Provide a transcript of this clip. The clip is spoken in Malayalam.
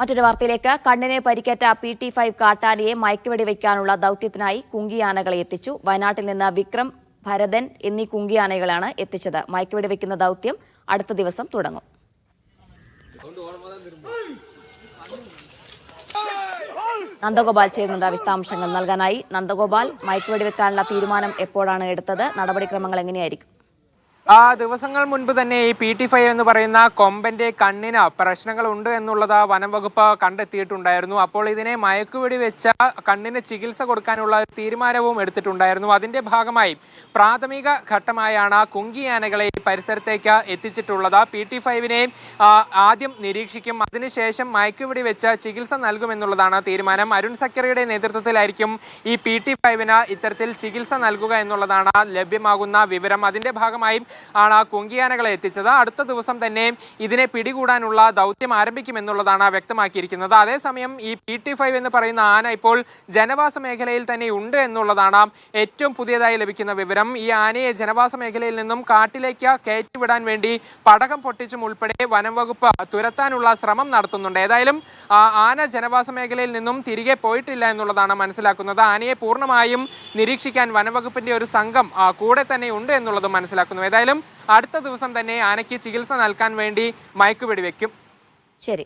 മറ്റൊരു വാർത്തയിലേക്ക്. കണ്ണിനെ പരിക്കേറ്റ പി ടി ഫൈവ് കാട്ടാനയെ മയക്കുവെടി വയ്ക്കാനുള്ള ദൌത്യത്തിനായി കുങ്കിയാനകളെ എത്തിച്ചു. വയനാട്ടിൽ നിന്ന് വിക്രം ഭരതൻ എന്നീ കുങ്കിയാനകളാണ് എത്തിച്ചത്. മയക്കുവെടി വയ്ക്കുന്ന ദൌത്യം അടുത്ത ദിവസം തുടങ്ങും. നന്ദഗോപാൽ ചേരുന്നുണ്ട് വിശദാംശങ്ങൾ നൽകാനായി. നന്ദഗോപാൽ മയക്കുവെടി വെക്കാനുള്ള തീരുമാനം എപ്പോഴാണ് എടുത്തത്? നടപടിക്രമങ്ങൾ എങ്ങനെയായിരിക്കും? ദിവസങ്ങൾ മുൻപ് തന്നെ ഈ പി ടി ഫൈവ് എന്ന് പറയുന്ന കൊമ്പന്റെ കണ്ണിന് പ്രശ്നങ്ങളുണ്ട് എന്നുള്ളത് വനം വകുപ്പ് കണ്ടെത്തിയിട്ടുണ്ടായിരുന്നു. അപ്പോൾ ഇതിനെ മയക്കുവെടി വെച്ച കണ്ണിന് ചികിത്സ കൊടുക്കാനുള്ള ഒരു തീരുമാനവും എടുത്തിട്ടുണ്ടായിരുന്നു. അതിന്റെ ഭാഗമായി പ്രാഥമിക ഘട്ടമായാണ് കുങ്കിയാനകളെ പരിസരത്തേക്ക് എത്തിച്ചിട്ടുള്ളത്. പി ടി ഫൈവിനെ ആദ്യം നിരീക്ഷിക്കും. അതിനുശേഷം മയക്കുവെടി വെച്ച ചികിത്സ നൽകുമെന്നുള്ളതാണ് തീരുമാനം. അരുൺ സക്കറിയുടെ നേതൃത്വത്തിലായിരിക്കും ഈ പി ടി ഫൈവിന് ഇത്തരത്തിൽ ചികിത്സ നൽകുക എന്നുള്ളതാണ് ലഭ്യമാകുന്ന വിവരം. അതിന്റെ ഭാഗമായും ആണ് ആ കുങ്കിയാനകളെ എത്തിച്ചത്. അടുത്ത ദിവസം തന്നെ ഇതിനെ പിടികൂടാനുള്ള ദൗത്യം ആരംഭിക്കുമെന്നുള്ളതാണ് വ്യക്തമാക്കിയിരിക്കുന്നത്. അതേസമയം ഈ പി ടി ഫൈവ് എന്ന് പറയുന്ന ആന ഇപ്പോൾ ജനവാസ മേഖലയിൽ തന്നെ ഉണ്ട് എന്നുള്ളതാണ് ഏറ്റവും പുതിയതായി ലഭിക്കുന്ന വിവരം. ഈ ആനയെ ജനവാസ മേഖലയിൽ നിന്നും കാട്ടിലേക്ക് കയറ്റിവിടാൻ വേണ്ടി പടകം പൊട്ടിച്ചും ഉൾപ്പെടെ വനം വകുപ്പ് തുരത്താനുള്ള ശ്രമം നടത്തുന്നുണ്ട്. ഏതായാലും ആന ജനവാസ മേഖലയിൽ നിന്നും തിരികെ പോയിട്ടില്ല എന്നുള്ളതാണ് മനസ്സിലാക്കുന്നത്. ആനയെ പൂർണമായും നിരീക്ഷിക്കാൻ വനംവകുപ്പിന്റെ ഒരു സംഘം കൂടെ തന്നെ ഉണ്ട് എന്നുള്ളത് മനസ്സിലാക്കുന്നു. ഏതായാലും അടുത്ത ദിവസം തന്നെ ആനയ്ക്ക് ചികിത്സ നൽകാൻ വേണ്ടി മയക്കുവെടി വെക്കും ശരി.